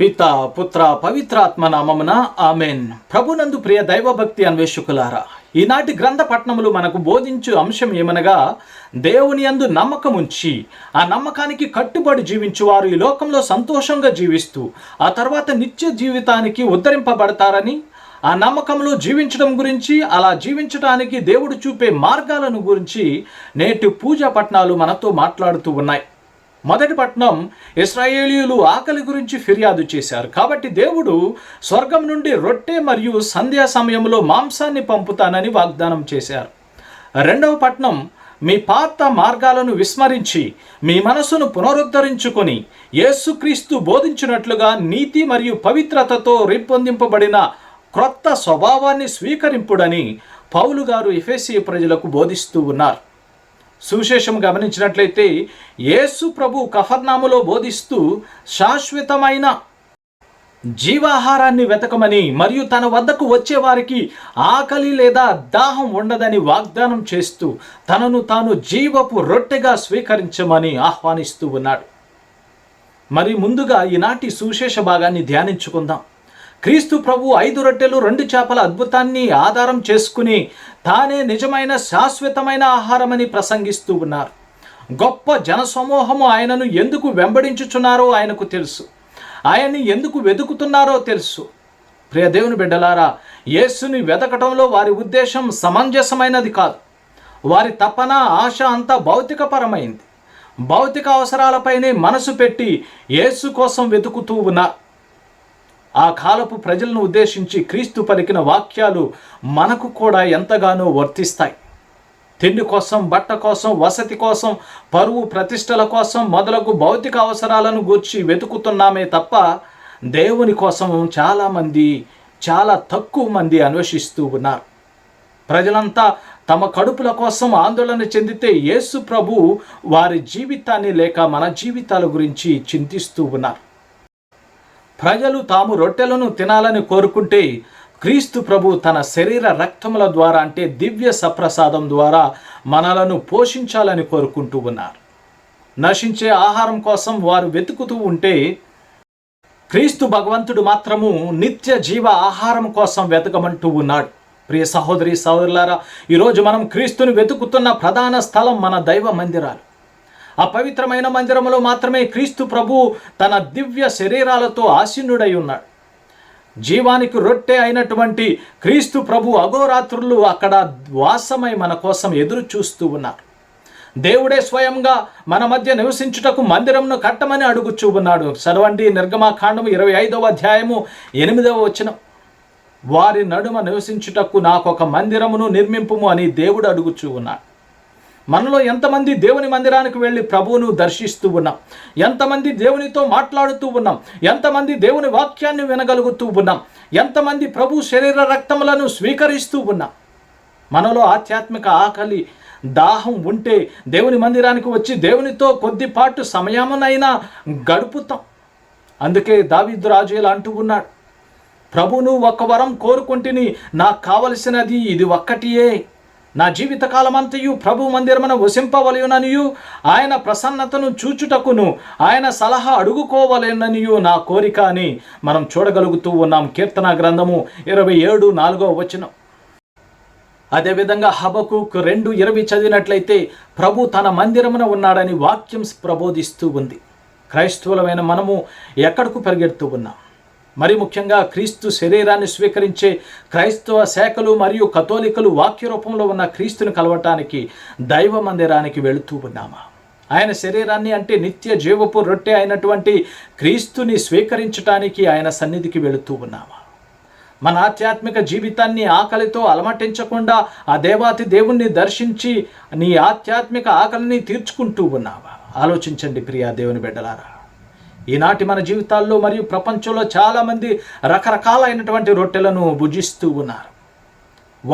పిత పుత్ర పవిత్రాత్మ నామమున ఆమెన్. ప్రభునందు ప్రియ దైవభక్తి అన్వేషకులారా ఈనాటి గ్రంథ పట్టణములు మనకు బోధించు అంశం ఏమనగా దేవుని యందు నమ్మకం ఉంచి ఆ నమ్మకానికి కట్టుబడి జీవించువారు ఈ లోకంలో సంతోషంగా జీవిస్తూ ఆ తర్వాత నిత్య జీవితానికి ఉద్ధరింపబడతారని ఆ నమ్మకంలో జీవించడం గురించి అలా జీవించడానికి దేవుడు చూపే మార్గాలను గురించి నేటి పూజా పట్నాలు మనతో మాట్లాడుతూ ఉన్నాయి. మొదటి పట్నం ఇస్రాయేలీయులు ఆకలి గురించి ఫిర్యాదు చేశారు. కాబట్టి దేవుడు స్వర్గం నుండి రొట్టె మరియు సంధ్యా సమయంలో మాంసాన్ని పంపుతానని వాగ్దానం చేశారు. రెండవ పట్నం మీ పాత మార్గాలను విస్మరించి మీ మనసును పునరుద్ధరించుకొని యేసుక్రీస్తు బోధించినట్లుగా నీతి మరియు పవిత్రతతో రూపొందింపబడిన క్రొత్త స్వభావాన్ని స్వీకరింపుడని పౌలు గారు ఎఫెసి ప్రజలకు బోధిస్తూ ఉన్నారు. సువిశేషం గమనించినట్లయితే యేసు ప్రభు కఫర్నాములో బోధిస్తూ శాశ్వతమైన జీవాహారాన్ని వెతకమని మరియు తన వద్దకు వచ్చే వారికి ఆకలి లేదా దాహం ఉండదని వాగ్దానం చేస్తూ తనను తాను జీవపు రొట్టెగా స్వీకరించమని ఆహ్వానిస్తూ ఉన్నాడు. మరి ముందుగా ఈనాటి సువిశేష భాగాన్ని ధ్యానించుకుందాం. క్రీస్తు ప్రభు ఐదు రొట్టెలు రెండు చేపల అద్భుతాన్ని ఆధారం చేసుకుని తానే నిజమైన శాశ్వతమైన ఆహారమని ప్రసంగిస్తూ ఉన్నారు. గొప్ప జనసమూహము ఆయనను ఎందుకు వెంబడించుచున్నారో ఆయనకు తెలుసు. ఆయన్ని ఎందుకు వెతుకుతున్నారో తెలుసు. ప్రియ దేవుని బిడ్డలారా యేసుని వెతకటంలో వారి ఉద్దేశం సమంజసమైనది కాదు. వారి తపన ఆశ అంతా భౌతికపరమైంది. భౌతిక అవసరాలపైనే మనసు పెట్టి యేసు కోసం వెతుకుతూ ఉన్నారు. ఆ కాలపు ప్రజలను ఉద్దేశించి క్రీస్తు పలికిన వాక్యాలు మనకు కూడా ఎంతగానో వర్తిస్తాయి. తిండి కోసం బట్ట కోసం వసతి కోసం పరువు ప్రతిష్టల కోసం మొదలగు భౌతిక అవసరాలను గూర్చి వెతుకుతున్నామే తప్ప దేవుని కోసం చాలామంది చాలా తక్కువ మంది అన్వేషిస్తూ ఉన్నారు. ప్రజలంతా తమ కడుపుల కోసం ఆందోళన చెందితే యేసు ప్రభు వారి జీవితాన్ని లేక మన జీవితాల గురించి చింతిస్తూ ఉన్నారు. ప్రజలు తాము రొట్టెలను తినాలని కోరుకుంటే క్రీస్తు ప్రభు తన శరీర రక్తముల ద్వారా అంటే దివ్య సప్రసాదం ద్వారా మనలను పోషించాలని కోరుకుంటూ ఉన్నారు. నశించే ఆహారం కోసం వారు వెతుకుతూ ఉంటే క్రీస్తు భగవంతుడు మాత్రము నిత్య జీవ ఆహారం కోసం వెతకమంటూ ఉన్నాడు. ప్రియ సహోదరి సహోదరులారా ఈరోజు మనం క్రీస్తుని వెతుకుతున్న ప్రధాన స్థలం మన దైవ మందిరాలు. అపవిత్రమైన మందిరములో మందిరంలో మాత్రమే క్రీస్తు ప్రభు తన దివ్య శరీరాలతో ఆసీనుడై ఉన్నాడు. జీవానికి రొట్టె అయినటువంటి క్రీస్తు ప్రభు అగోరాత్రులు అక్కడ వాసమై మన కోసం ఎదురు చూస్తూ ఉన్నారు. దేవుడే స్వయంగా మన మధ్య నివసించుటకు మందిరంను కట్టమని అడుగుచూ ఉన్నాడు. చదవండి నిర్గమాకాండము ఇరవై ఐదవ అధ్యాయము ఎనిమిదవ వచనం. వారి నడుమ నివసించుటకు నాకు ఒక మందిరమును నిర్మింపుము అని దేవుడు అడుగుచూ ఉన్నాడు. మనలో ఎంతమంది దేవుని మందిరానికి వెళ్ళి ప్రభువును దర్శిస్తూ ఉన్నాం? ఎంతమంది దేవునితో మాట్లాడుతూ ఉన్నాం? ఎంతమంది దేవుని వాక్యాన్ని వినగలుగుతూ ఉన్నాం? ఎంతమంది ప్రభు శరీర రక్తములను స్వీకరిస్తూ ఉన్నాం? మనలో ఆధ్యాత్మిక ఆకలి దాహం ఉంటే దేవుని మందిరానికి వచ్చి దేవునితో కొద్దిపాటు సమయమునైనా గడుపుతాం. అందుకే దావిద్దు రాజు ఇలా అంటూ ఉన్నాడు ప్రభును ఒక్క వరం కోరుకుంటుని నాకు కావలసినది ఇది ఒక్కటియే. నా జీవితకాలమంతయు ప్రభు మందిరమున వసింపవలయుననియు ఆయన ప్రసన్నతను చూచుటకును ఆయన సలహా అడుగుకోవలేననియు నా కోరిక అని మనం చూడగలుగుతూ ఉన్నాం. కీర్తన గ్రంథము ఇరవై ఏడు నాలుగో వచనం. అదేవిధంగా హబకుకు రెండు ఇరవై చదివినట్లయితే ప్రభు తన మందిరమున ఉన్నాడని వాక్యం ప్రబోధిస్తూ ఉంది. క్రైస్తవులమైన మనము ఎక్కడకు పరిగెడుతూ ఉన్నాం? మరి ముఖ్యంగా క్రీస్తు శరీరాన్ని స్వీకరించే క్రైస్తవ శాఖలు మరియు కథోలికలు వాక్య రూపంలో ఉన్న క్రీస్తుని కలవటానికి దైవ మందిరానికి వెళుతూ ఉన్నామా? ఆయన శరీరాన్ని అంటే నిత్య జీవపు రొట్టె అయినటువంటి క్రీస్తుని స్వీకరించటానికి ఆయన సన్నిధికి వెళుతూ ఉన్నామా? మన ఆధ్యాత్మిక జీవితాన్ని ఆకలితో అలమటించకుండా ఆ దేవాతి దేవుణ్ణి దర్శించి నీ ఆధ్యాత్మిక ఆకలిని తీర్చుకుంటూ ఉన్నావా? ఆలోచించండి ప్రియా దేవుని బిడ్డలారా. ఈనాటి మన జీవితాల్లో మరియు ప్రపంచంలో చాలామంది రకరకాలైనటువంటి రొట్టెలను భుజిస్తూ ఉన్నారు.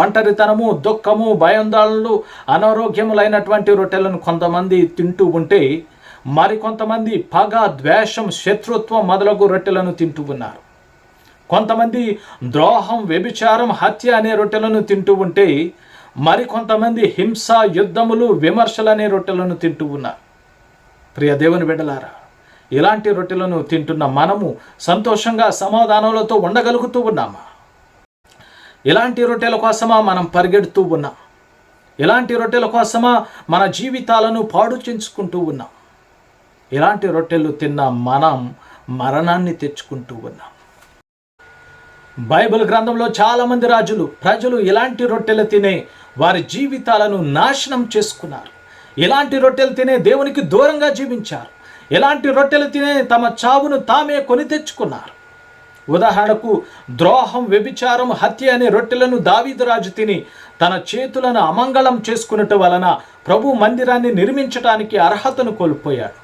ఒంటరితనము దుఃఖము భయాందోళనలు అనారోగ్యములైనటువంటి రొట్టెలను కొంతమంది తింటూ ఉంటే మరికొంతమంది పగ ద్వేషం శత్రుత్వం మొదలగు రొట్టెలను తింటూ ఉన్నారు. కొంతమంది ద్రోహం వ్యభిచారం హత్య అనే రొట్టెలను తింటూ ఉంటే మరికొంతమంది హింస యుద్ధములు విమర్శలు అనే రొట్టెలను తింటూ ఉన్నారు. ప్రియ దేవుని బిడ్డలారా ఇలాంటి రొట్టెలను తింటున్న మనము సంతోషంగా సమాధానాలతో ఉండగలుగుతూ ఉన్నామా? ఇలాంటి రొట్టెల కోసమా మనం పరిగెడుతూ ఉన్నాం? ఇలాంటి రొట్టెల కోసమా మన జీవితాలను పాడు చేయించుకుంటూ ఉన్నాం? ఇలాంటి రొట్టెలు తిన్న మనం మరణాన్ని తెచ్చుకుంటూ ఉన్నాం. బైబిల్ గ్రంథంలో చాలామంది రాజులు ప్రజలు ఇలాంటి రొట్టెలు తినే వారి జీవితాలను నాశనం చేసుకున్నారు. ఇలాంటి రొట్టెలు తినే దేవునికి దూరంగా జీవించారు. ఇలాంటి రొట్టెలు తినే తమ చావును తామే కొని తెచ్చుకున్నారు. ఉదాహరణకు ద్రోహం వ్యభిచారం హత్య అనే రొట్టెలను దావీదు రాజు తిని తన చేతులను అమంగళం చేసుకున్నట్టు వలన ప్రభు మందిరాన్ని నిర్మించటానికి అర్హతను కోల్పోయాడు.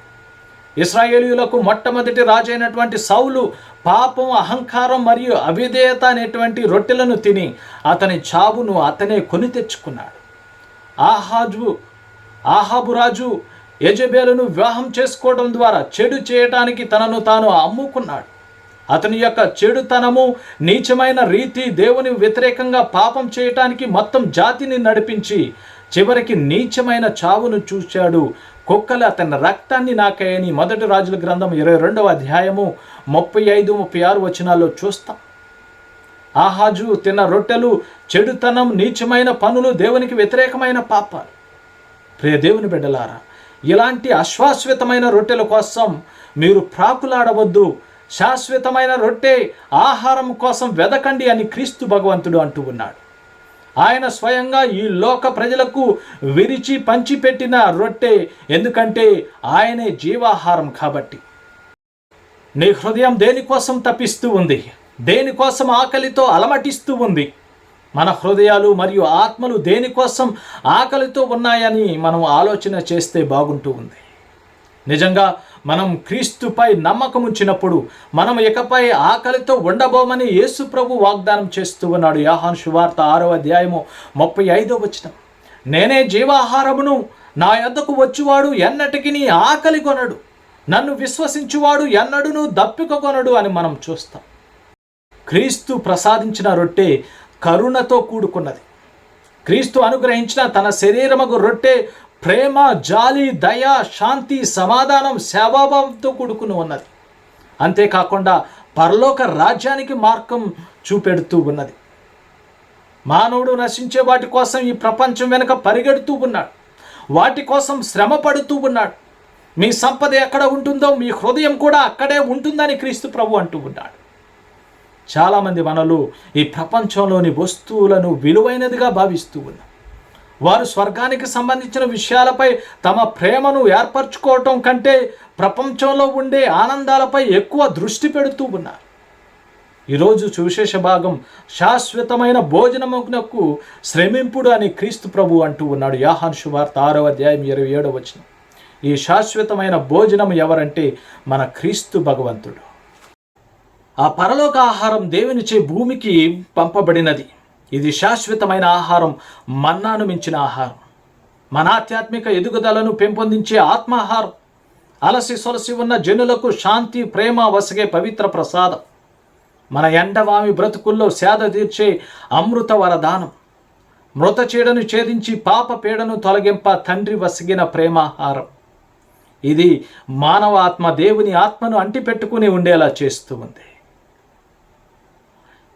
ఇస్రాయేలీయులకు మొట్టమొదటి రాజైనటువంటి సౌలు పాపం అహంకారం మరియు అవిధేయత అనేటువంటి రొట్టెలను తిని అతని చావును అతనే కొని తెచ్చుకున్నాడు. ఆహాజు ఆహాబు రాజు యజబేలును వివాహం చేసుకోవడం ద్వారా చెడు చేయటానికి తనను తాను అమ్ముకున్నాడు. అతని యొక్క చెడుతనము నీచమైన రీతి దేవుని వ్యతిరేకంగా పాపం చేయటానికి మొత్తం జాతిని నడిపించి చివరికి నీచమైన చావును చూశాడు. కుక్కలు అతని రక్తాన్ని నాకాయని మొదటి రాజుల గ్రంథం ఇరవై రెండవ అధ్యాయము ముప్పై ఐదు ముప్పై ఆరు వచనాల్లో చూస్తాం. ఆహాజు తిన్న రొట్టెలు చెడుతనం నీచమైన పనులు దేవునికి వ్యతిరేకమైన పాపాలు. ప్రియ దేవుని బిడ్డలారా ఇలాంటి అశ్వాశ్వతమైన రొట్టెల కోసం మీరు ప్రాకులాడవద్దు. శాశ్వతమైన రొట్టె ఆహారం కోసం వెదకండి అని క్రీస్తు భగవంతుడు అంటూ ఉన్నాడు. ఆయన స్వయంగా ఈ లోక ప్రజలకు విరిచి పంచిపెట్టిన రొట్టె ఎందుకంటే ఆయనే జీవాహారం కాబట్టి. నీ హృదయం దేనికోసం తప్పిస్తూ ఉంది? దేనికోసం ఆకలితో అలమటిస్తూ ఉంది? మన హృదయాలు మరియు ఆత్మలు దేనికోసం ఆకలితో ఉన్నాయని మనం ఆలోచన చేస్తే బాగుంటూ ఉంది. నిజంగా మనం క్రీస్తుపై నమ్మకం ఉంచినప్పుడు మనం ఇకపై ఆకలితో ఉండబోమని యేసు ప్రభు వాగ్దానం చేస్తూ ఉన్నాడు. యాహాన్ శువార్త ఆరో అధ్యాయము ముప్పై ఐదో వచనం. నేనే జీవాహారమును నా యొద్దకు వచ్చువాడు ఎన్నటికి నీ ఆకలి కొనడు. నన్ను విశ్వసించువాడు ఎన్నడును దప్పిక కొనడు అని మనం చూస్తాం. క్రీస్తు ప్రసాదించిన రొట్టె కరుణతో కూడుకున్నది. క్రీస్తు అనుగ్రహించిన తన శరీరముకు రొట్టె ప్రేమ జాలి దయ శాంతి సమాధానం సేవాభావంతో కూడుకుని ఉన్నది. అంతేకాకుండా పరలోక రాజ్యానికి మార్గం చూపెడుతూ ఉన్నది. మానవుడు నశించే వాటి కోసం ఈ ప్రపంచం వెనుక పరిగెడుతూ ఉన్నాడు. వాటి కోసం శ్రమ పడుతూ ఉన్నాడు. మీ సంపద ఎక్కడ ఉంటుందో మీ హృదయం కూడా అక్కడే ఉంటుందని క్రీస్తు ప్రభు అంటూ ఉన్నాడు. చాలామంది మనలు ఈ ప్రపంచంలోని వస్తువులను విలువైనదిగా భావిస్తూ ఉన్నారు. వారు స్వర్గానికి సంబంధించిన విషయాలపై తమ ప్రేమను ఏర్పరచుకోవటం కంటే ప్రపంచంలో ఉండే ఆనందాలపై ఎక్కువ దృష్టి పెడుతూ ఉన్నారు. ఈరోజు సువిశేష భాగం శాశ్వతమైన భోజనమునకు శ్రమింపుడు అని క్రీస్తు ప్రభు అంటూ ఉన్నాడు. యాహాన్ శుభార్త ఆరవ అధ్యాయం ఇరవై ఏడవ వచనం. ఈ శాశ్వతమైన భోజనం ఎవరంటే మన క్రీస్తు భగవంతుడు. ఆ పరలోక ఆహారం దేవునిచే భూమికి పంపబడినది. ఇది శాశ్వతమైన ఆహారం మన్నాను మించిన ఆహారం. మన ఆధ్యాత్మిక ఎదుగుదలను పెంపొందించే ఆత్మాహారం. అలసి సొలసి ఉన్న జనులకు శాంతి ప్రేమ వసగే పవిత్ర ప్రసాదం. మన ఎండవామి బ్రతుకుల్లో సేద తీర్చే అమృత వరదానం. మృత చీడను ఛేదించి పాప పీడను తొలగింప తండ్రి వసిగిన ప్రేమాహారం. ఇది మానవ ఆత్మ దేవుని ఆత్మను అంటిపెట్టుకుని ఉండేలా చేస్తూ ఉంది.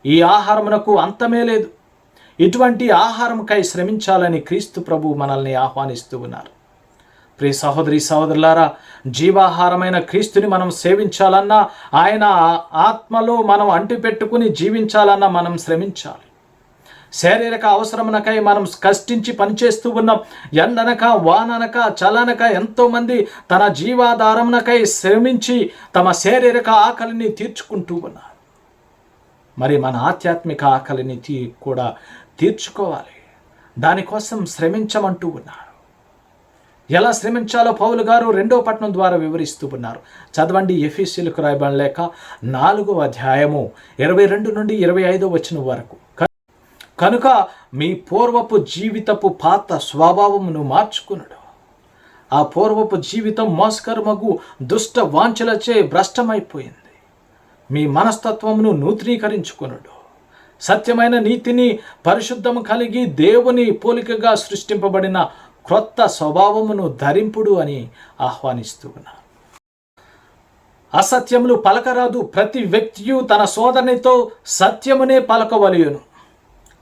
ఈ ఆహారమునకు అంతమే లేదు. ఇటువంటి ఆహారంకై శ్రమించాలని క్రీస్తు ప్రభు మనల్ని ఆహ్వానిస్తూ ఉన్నారు. ప్రియ సహోదరి సహోదరులారా జీవాహారమైన క్రీస్తుని మనం సేవించాలన్నా ఆయన ఆత్మలో మనం అంటిపెట్టుకుని జీవించాలన్నా మనం శ్రమించాలి. శారీరక అవసరమునకై మనం కష్టించి పనిచేస్తూ ఉన్నాం. ఎండనక వాననక చలనక ఎంతోమంది తన జీవాధారమునకై శ్రమించి తమ శారీరక ఆకలిని తీర్చుకుంటూ ఉన్నారు. మరి మన ఆధ్యాత్మిక ఆకలిని తీ కూడా తీర్చుకోవాలి. దానికోసం శ్రమించమంటూ ఉన్నారు. ఎలా శ్రమించాలో పౌలు గారు రెండో పట్నం ద్వారా వివరిస్తూ ఉన్నారు. చదవండి ఎఫీసీలకు రాయబడిన లేక నాలుగో అధ్యాయము ఇరవై రెండు నుండి ఇరవై ఐదో వచ్చిన వరకు. కనుక మీ పూర్వపు జీవితపు పాత స్వభావమును మార్చుకునడు. ఆ పూర్వపు జీవితం మోసకర్మగు దుష్ట వాంఛలచే భ్రష్టమైపోయింది. మీ మనస్తత్వమును నూతనీకరించుకునుడు. సత్యమైన నీతిని పరిశుద్ధము కలిగి దేవుని పోలికగా సృష్టింపబడిన క్రొత్త స్వభావమును ధరింపుడు అని ఆహ్వానిస్తూ ఉన్నారు అసత్యములు పలకరాదు ప్రతి వ్యక్తియు తన సోదరునితో సత్యమునే పలకవలయును.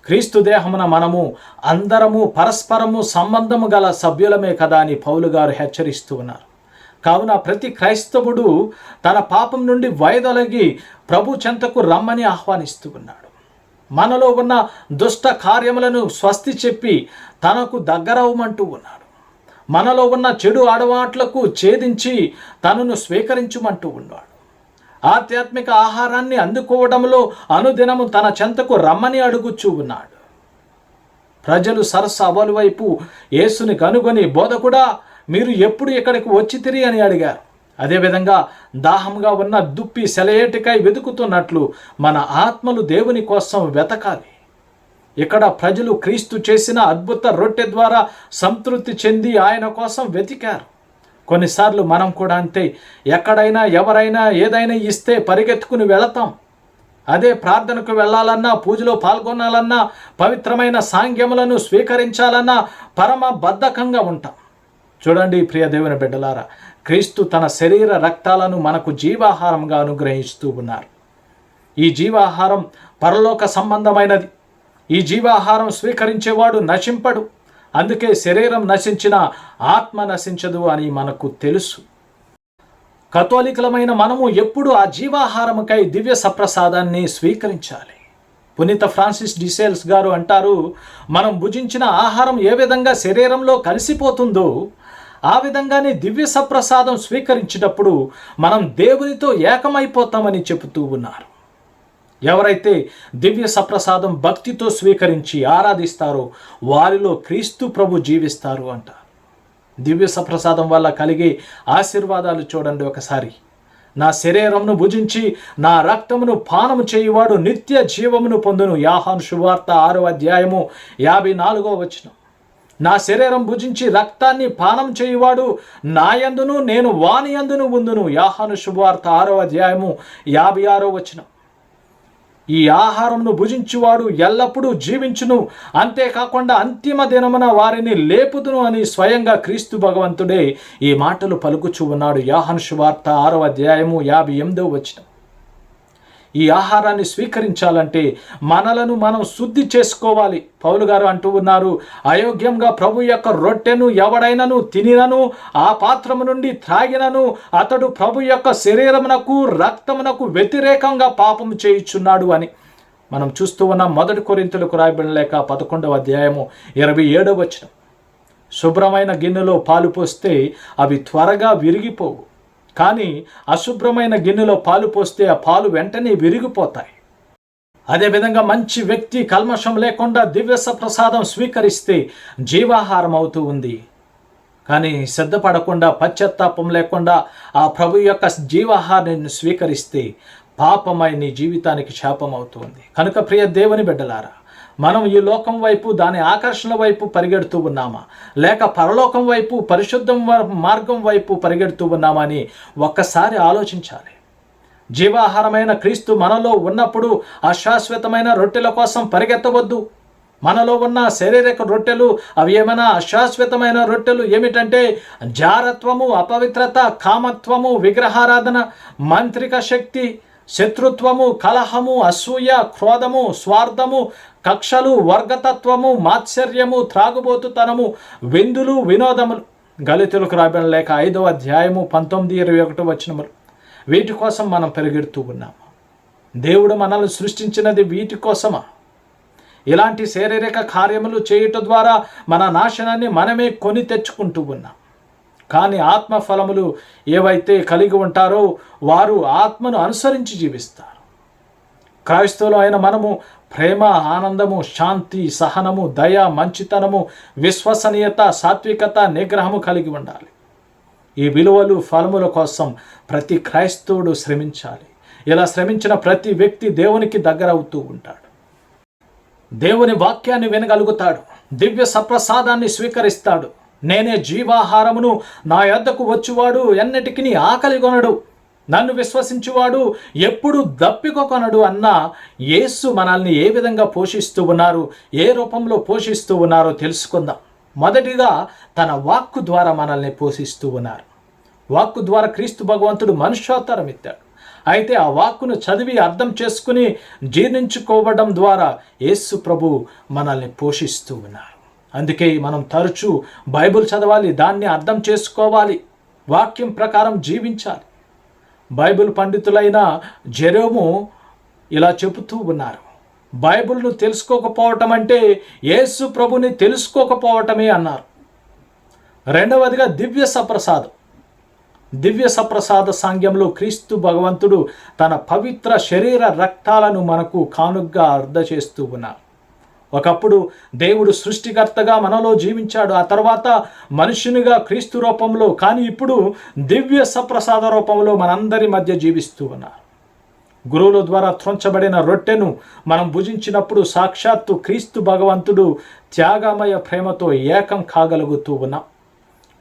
క్రీస్తు దేహమున మనము అందరము పరస్పరము సంబంధము గల సభ్యులమే కదా అని పౌలు గారు హెచ్చరిస్తూ ఉన్నారు. కావున ప్రతి క్రైస్తవుడు తన పాపం నుండి వైదొలగి ప్రభు చెంతకు రమ్మని ఆహ్వానిస్తూ ఉన్నాడు. మనలో ఉన్న దుష్ట కార్యములను స్వస్తి చెప్పి తనకు దగ్గరవమంటూ ఉన్నాడు. మనలో ఉన్న చెడు అడవాట్లకు ఛేదించి తనను స్వీకరించుమంటూ ఉన్నాడు. ఆధ్యాత్మిక ఆహారాన్ని అందుకోవడంలో అనుదినము తన చెంతకు రమ్మని అడుగుచూ ఉన్నాడు. ప్రజలు సరస్సు అవలు వైపు యేసుని కనుగొని బోధకుడా మీరు ఎప్పుడు ఇక్కడికి వచ్చి తిరిగి అని అడిగారు. అదేవిధంగా దాహంగా ఉన్న దుప్పి సెలయేటికై వెతుకుతున్నట్లు మన ఆత్మలు దేవుని కోసం వెతకాలి. ఇక్కడ ప్రజలు క్రీస్తు చేసిన అద్భుత రొట్టె ద్వారా సంతృప్తి చెంది ఆయన కోసం వెతికారు. కొన్నిసార్లు మనం కూడా అంతే ఎక్కడైనా ఎవరైనా ఏదైనా ఇస్తే పరిగెత్తుకుని వెళతాం. అదే ప్రార్థనకు వెళ్ళాలన్నా పూజలో పాల్గొనాలన్నా పవిత్రమైన సాంగ్యములను స్వీకరించాలన్నా పరమ బద్ధకంగా ఉంటాం. చూడండి ప్రియ దేవుని బిడ్డలారా క్రీస్తు తన శరీర రక్తాలను మనకు జీవాహారంగా అనుగ్రహిస్తూ ఉన్నారు. ఈ జీవాహారం పరలోక సంబంధమైనది. ఈ జీవాహారం స్వీకరించేవాడు నశింపడు. అందుకే శరీరం నశించిన ఆత్మ నశించదు అని మనకు తెలుసు. కథోలికలమైన మనము ఎప్పుడు ఆ జీవాహారముకై దివ్య సప్రసాదాన్ని స్వీకరించాలి. పునీత ఫ్రాన్సిస్ డిసేల్స్ గారు అంటారు మనం భుజించిన ఆహారం ఏ విధంగా శరీరంలో కలిసిపోతుందో ఆ విధంగానే దివ్య సప్రసాదం స్వీకరించినప్పుడు మనం దేవునితో ఏకమైపోతామని చెబుతూ ఉన్నారు. ఎవరైతే దివ్య సప్రసాదం భక్తితో స్వీకరించి ఆరాధిస్తారో వారిలో క్రీస్తు ప్రభు జీవిస్తారు అంటారు దివ్య సప్రసాదం వల్ల కలిగే ఆశీర్వాదాలు చూడండి ఒకసారి. నా శరీరమును భుజించి నా రక్తమును పానము చేయువాడు నిత్య జీవమును పొందును. యాహాను శువార్త ఆరో అధ్యాయము యాభై నాలుగో వచనం. నా శరీరం భుజించి రక్తాన్ని పానం చేయువాడు నాయందును నేను వానియందును ఉందును. యాహాను శుభవార్త ఆరో అధ్యాయము యాభై ఆరో వచ్చిన ఈ ఆహారంను భుజించువాడు ఎల్లప్పుడూ జీవించును. అంతేకాకుండా అంతిమ దినమున వారిని లేపుదును అని స్వయంగా క్రీస్తు భగవంతుడే ఈ మాటలు పలుకుచూ ఉన్నాడు. యాహన్ శువార్త ఆరో అధ్యాయము యాభై ఎనిమిదో వచ్చిన ఈ ఆహారాన్ని స్వీకరించాలంటే మనలను మనం శుద్ధి చేసుకోవాలి. పౌలు గారు అంటూ ఉన్నారు అయోగ్యంగా ప్రభు యొక్క రొట్టెను ఎవడైనను తినినను ఆ పాత్రము నుండి త్రాగినను అతడు ప్రభు యొక్క శరీరమునకు రక్తమునకు వ్యతిరేకంగా పాపము చేయుచున్నాడు అని. మనం చూస్తూ ఉన్న మొదటి కొరింతలకు రాయబడిన లేక పదకొండవ అధ్యాయము ఇరవై ఏడవ వచ్చిన శుభ్రమైన గిన్నెలో పాలు పోస్తే అవి త్వరగా విరిగిపోవు. కానీ అశుభ్రమైన గిన్నెలో పాలు పోస్తే ఆ పాలు వెంటనే విరిగిపోతాయి. అదేవిధంగా మంచి వ్యక్తి కల్మషం లేకుండా దివ్యస ప్రసాదం స్వీకరిస్తే జీవాహారం అవుతూ ఉంది. కానీ సిద్ధపడకుండా పశ్చాత్తాపం లేకుండా ఆ ప్రభు యొక్క జీవాహారాన్ని స్వీకరిస్తే పాపమై నీ జీవితానికి శాపం అవుతుంది కనుక ప్రియ దేవుని బిడ్డలారా మనం ఈ లోకం వైపు దాని ఆకర్షణ వైపు పరిగెడుతూ ఉన్నామా? లేక పరలోకం వైపు పరిశుద్ధం మార్గం వైపు పరిగెడుతూ ఉన్నామా అని ఒక్కసారి ఆలోచించాలి. జీవాహారమైన క్రీస్తు మనలో ఉన్నప్పుడు అశాశ్వతమైన రొట్టెల కోసం పరిగెత్తవద్దు. మనలో ఉన్న శారీరక రొట్టెలు అవి ఏమైనా అశాశ్వతమైన రొట్టెలు ఏమిటంటే జారత్వము అపవిత్రత కామత్వము విగ్రహారాధన మంత్రిక శక్తి శత్రుత్వము కలహము అసూయ క్రోధము స్వార్థము కక్షలు వర్గతత్వము మాత్సర్యము త్రాగుబోతుతనము విందులు వినోదములు. గలితులకు రాబడిన లేక ఐదవ అధ్యాయము పంతొమ్మిది ఇరవై ఒకటి వచ్చినములు వీటి కోసం మనం పెరిగెడుతూ ఉన్నాము. దేవుడు మనల్ని సృష్టించినది వీటి కోసమా? ఇలాంటి శారీరక కార్యములు చేయటం ద్వారా మన నాశనాన్ని మనమే కొని తెచ్చుకుంటూ ఉన్నాం. కానీ ఆత్మ ఫలములు ఏవైతే కలిగి ఉంటారో వారు ఆత్మను అనుసరించి జీవిస్తారు. క్రైస్తవులు అయిన మనము ప్రేమ ఆనందము శాంతి సహనము దయ మంచితనము విశ్వసనీయత సాత్వికత నిగ్రహము కలిగి ఉండాలి. ఈ విలువలు ఫలముల కోసం ప్రతి క్రైస్తవుడు శ్రమించాలి. ఇలా శ్రమించిన ప్రతి వ్యక్తి దేవునికి దగ్గర అవుతూ ఉంటాడు. దేవుని వాక్యాన్ని వినగలుగుతాడు. దివ్య సప్రసాదాన్ని స్వీకరిస్తాడు. నేనే జీవాహారమును నా యొద్దకు వచ్చువాడు ఎన్నటికి ఆకలి కొనడు నన్ను విశ్వసించువాడు ఎప్పుడు దప్పికొనడు అన్న యేసు మనల్ని ఏ విధంగా పోషిస్తూ ఉన్నారు ఏ రూపంలో పోషిస్తూ ఉన్నారో తెలుసుకుందాం. మొదటిగా తన వాక్కు ద్వారా మనల్ని పోషిస్తూ ఉన్నారు. వాక్కు ద్వారా క్రీస్తు భగవంతుడు మనుష్యోత్తరం ఎత్తాడు. అయితే ఆ వాక్కును చదివి అర్థం చేసుకుని జీర్ణించుకోవడం ద్వారా యేసు ప్రభు మనల్ని పోషిస్తూ ఉన్నారు. అందుకే మనం తరచూ బైబిల్ చదవాలి దాన్ని అర్థం చేసుకోవాలి వాక్యం ప్రకారం జీవించాలి. బైబిల్ పండితులైన జెరోము ఇలా చెబుతూ ఉన్నారు. బైబిల్ను తెలుసుకోకపోవటం అంటే యేసు ప్రభుని తెలుసుకోకపోవటమే అన్నారు. రెండవదిగా దివ్య సప్రసాదం. దివ్య సప్రసాద సాంగ్యంలో క్రీస్తు భగవంతుడు తన పవిత్ర శరీర రక్తాలను మనకు కానుగ్గా అర్థ చేస్తూ ఉన్నారు. ఒకప్పుడు దేవుడు సృష్టికర్తగా మనలో జీవించాడు. ఆ తర్వాత మనుషునిగా క్రీస్తు రూపంలో కానీ ఇప్పుడు దివ్య సప్రసాద రూపంలో మనందరి మధ్య జీవిస్తూ ఉన్నారు. గురువుల ద్వారా త్రొంచబడిన రొట్టెను మనం భుజించినప్పుడు సాక్షాత్తు క్రీస్తు భగవంతుడు త్యాగమయ ప్రేమతో ఏకం కాగలుగుతూ ఉన్నాం.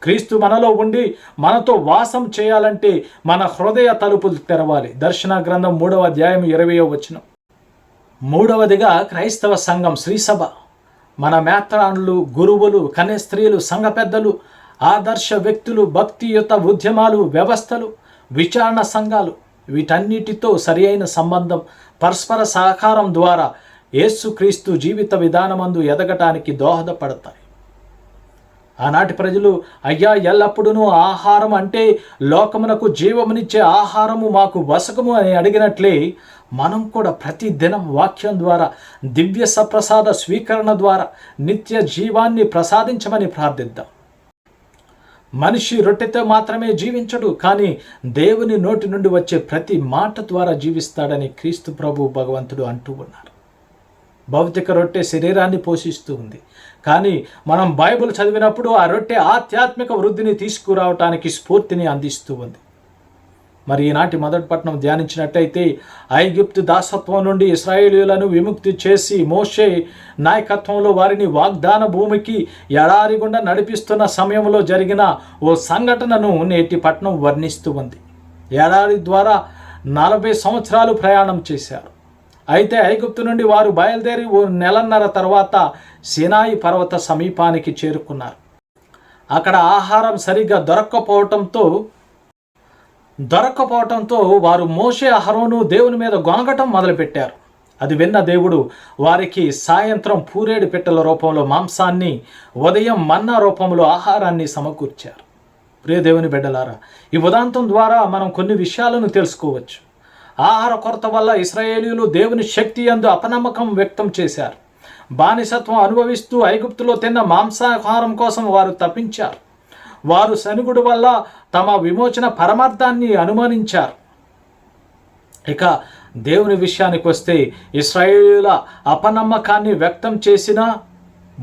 క్రీస్తు మనలో ఉండి మనతో వాసం చేయాలంటే మన హృదయ తలుపులు తెరవాలి. దర్శన గ్రంథం మూడవ అధ్యాయం ఇరవయో వచనం. మూడవదిగా క్రైస్తవ సంఘం శ్రీసభ మన మేత్రానులు గురువులు కన్యస్త్రీలు సంఘ పెద్దలు ఆదర్శ వ్యక్తులు భక్తియుత ఉద్యమాలు వ్యవస్థలు విచారణ సంఘాలు వీటన్నిటితో సరి అయిన సంబంధం పరస్పర సహకారం ద్వారా యేసుక్రీస్తు జీవిత విధానమందు ఎదగటానికి దోహదపడతాయి. ఆనాటి ప్రజలు అయ్యా ఎల్లప్పుడూ ఆహారం అంటే లోకమునకు జీవమునిచ్చే ఆహారము మాకు వసకము అని అడిగినట్లే మనం కూడా ప్రతి దినం వాక్యం ద్వారా దివ్య సప్రసాద స్వీకరణ ద్వారా నిత్య జీవాన్ని ప్రసాదించమని ప్రార్థిద్దాం. మనిషి రొట్టెతో మాత్రమే జీవించడు కానీ దేవుని నోటి నుండి వచ్చే ప్రతి మాట ద్వారా జీవిస్తాడని క్రీస్తు ప్రభు భగవంతుడు అంటూ ఉన్నారు. భౌతిక రొట్టె శరీరాన్ని పోషిస్తూ ఉంది. కానీ మనం బైబిల్ చదివినప్పుడు ఆ రొట్టె ఆధ్యాత్మిక వృద్ధిని తీసుకురావటానికి స్ఫూర్తిని అందిస్తూ ఉంది. మరి ఈనాటి మొదటి పట్నం ధ్యానించినట్టయితే ఐగుప్తు దాసత్వం నుండి ఇస్రాయేలీలను విముక్తి చేసి మోషే నాయకత్వంలో వారిని వాగ్దాన భూమికి ఎడారి గుండా నడిపిస్తున్న సమయంలో జరిగిన ఓ సంఘటనను నేటి పట్నం వర్ణిస్తూ ఉంది. ఎడారి ద్వారా నలభై సంవత్సరాలు ప్రయాణం చేశారు. అయితే ఐగుప్తు నుండి వారు బయలుదేరి ఓ నెలన్నర తర్వాత సినాయి పర్వత సమీపానికి చేరుకున్నారు. అక్కడ ఆహారం సరిగ్గా దొరక్కపోవటంతో దొరక్కపోవటంతో వారు మోషే అహరోను దేవుని మీద గొనగటం మొదలుపెట్టారు. అది విన్న దేవుడు వారికి సాయంత్రం పూరేడు పిట్టల రూపంలో మాంసాన్ని ఉదయం మన్నా రూపంలో ఆహారాన్ని సమకూర్చారు. ప్రియ దేవుని బిడ్డలారా ఈ ఉదాంతం ద్వారా మనం కొన్ని విషయాలను తెలుసుకోవచ్చు. ఆహార కొరత వల్ల ఇస్రాయేలీలు దేవుని శక్తి అందు అపనమ్మకం వ్యక్తం చేశారు. బానిసత్వం అనుభవిస్తూ ఐగుప్తులో తిన్న మాంసాహారం కోసం వారు తప్పించారు వారు శనుగుడు వల్ల తమ విమోచన పరమార్థాన్ని అనుమానించారు. ఇక దేవుని విషయానికి వస్తే ఇస్రాయేలుల అపనమ్మకాన్ని వ్యక్తం చేసిన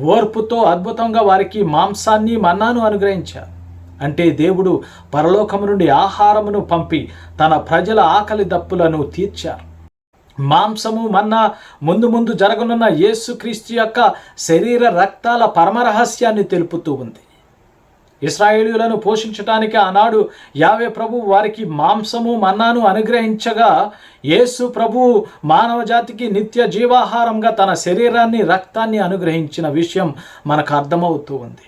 ఓర్పుతో అద్భుతంగా వారికి మాంసాన్ని మన్నాను అనుగ్రహించారు. అంటే దేవుడు పరలోకము నుండి ఆహారమును పంపి తన ప్రజల ఆకలి దప్పులను తీర్చారు. మాంసము మన్నా ముందు ముందు జరగనున్న యేసుక్రీస్తు యొక్క శరీర రక్తాల పరమరహస్యాన్ని తెలుపుతూ ఉంది. ఇస్రాయేలీలను పోషించటానికి ఆనాడు యావే ప్రభు వారికి మాంసము మన్నాను అనుగ్రహించగా యేసు ప్రభు మానవ జాతికి నిత్య జీవాహారంగా తన శరీరాన్ని రక్తాన్ని అనుగ్రహించిన విషయం మనకు అర్థమవుతూ ఉంది.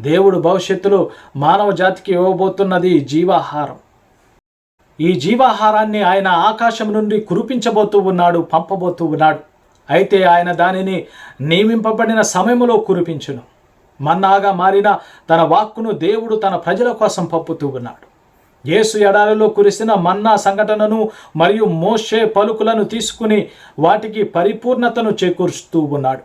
దేవుడు భవిష్యత్తులో మానవ జాతికి ఇవ్వబోతున్నది జీవాహారం. ఈ జీవాహారాన్ని ఆయన ఆకాశం నుండి కురిపించబోతూ ఉన్నాడు పంపబోతూ ఉన్నాడు. అయితే ఆయన దానిని నియమింపబడిన సమయంలో కురిపించును. మన్నాగా మారిన తన వాక్కును దేవుడు తన ప్రజల కోసం పంపుతూ ఉన్నాడు. యేసు ఎడారిలో కురిసిన మన్నా సంఘటనను మరియు మోషే పలుకులను తీసుకుని వాటికి పరిపూర్ణతను చేకూరుస్తూ ఉన్నాడు.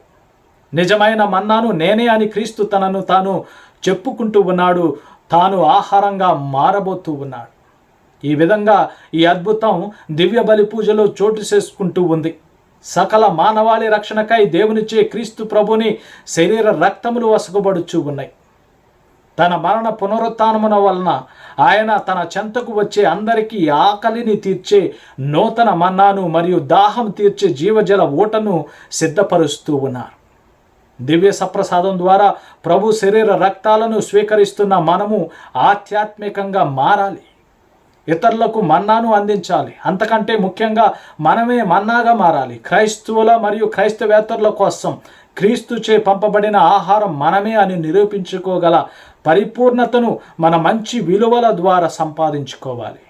నిజమైన మన్నాను నేనే అని క్రీస్తు తనను తాను చెప్పుకుంటూ ఉన్నాడు తాను ఆహారంగా మారబోతూ ఉన్నాడు. ఈ విధంగా ఈ అద్భుతం దివ్య బలి పూజలో చోటు చేసుకుంటూ ఉంది. సకల మానవాళి రక్షణకై దేవునిచ్చే క్రీస్తు ప్రభుని శరీర రక్తములు వసకబడుచు ఉన్నాయి. తన మరణ పునరుత్నమున వలన ఆయన తన చెంతకు వచ్చే అందరికీ ఆకలిని తీర్చే నూతన మన్నాను మరియు దాహం తీర్చే జీవజల ఊటను సిద్ధపరుస్తూ ఉన్నారు. దివ్య సప్రసాదం ద్వారా ప్రభు శరీర రక్తాలను స్వీకరిస్తున్న మనము ఆధ్యాత్మికంగా మారాలి. ఇతరులకు మన్నాను అందించాలి. అంతకంటే ముఖ్యంగా మనమే మన్నాగా మారాలి. క్రైస్తవుల మరియు క్రైస్తవేతరుల కోసం క్రీస్తుచే పంపబడిన ఆహారం మనమే అని నిరూపించుకోగల పరిపూర్ణతను మన మంచి విలువల ద్వారా సంపాదించుకోవాలి.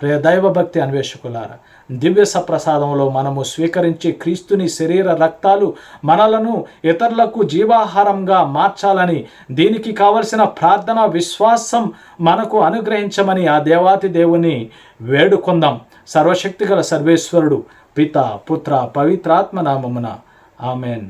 ప్రియ దైవభక్తి అన్వేషకులారా దివ్య సప్రసాదంలో మనము స్వీకరించి క్రీస్తుని శరీర రక్తాలు మనలను ఇతరులకు జీవాహారంగా మార్చాలని దీనికి కావలసిన ప్రార్థన విశ్వాసం మనకు అనుగ్రహించమని ఆ దేవాతి దేవుని వేడుకుందాం. సర్వశక్తిగల సర్వేశ్వరుడు పిత పుత్ర పవిత్రాత్మ నామమున. ఆమెన్.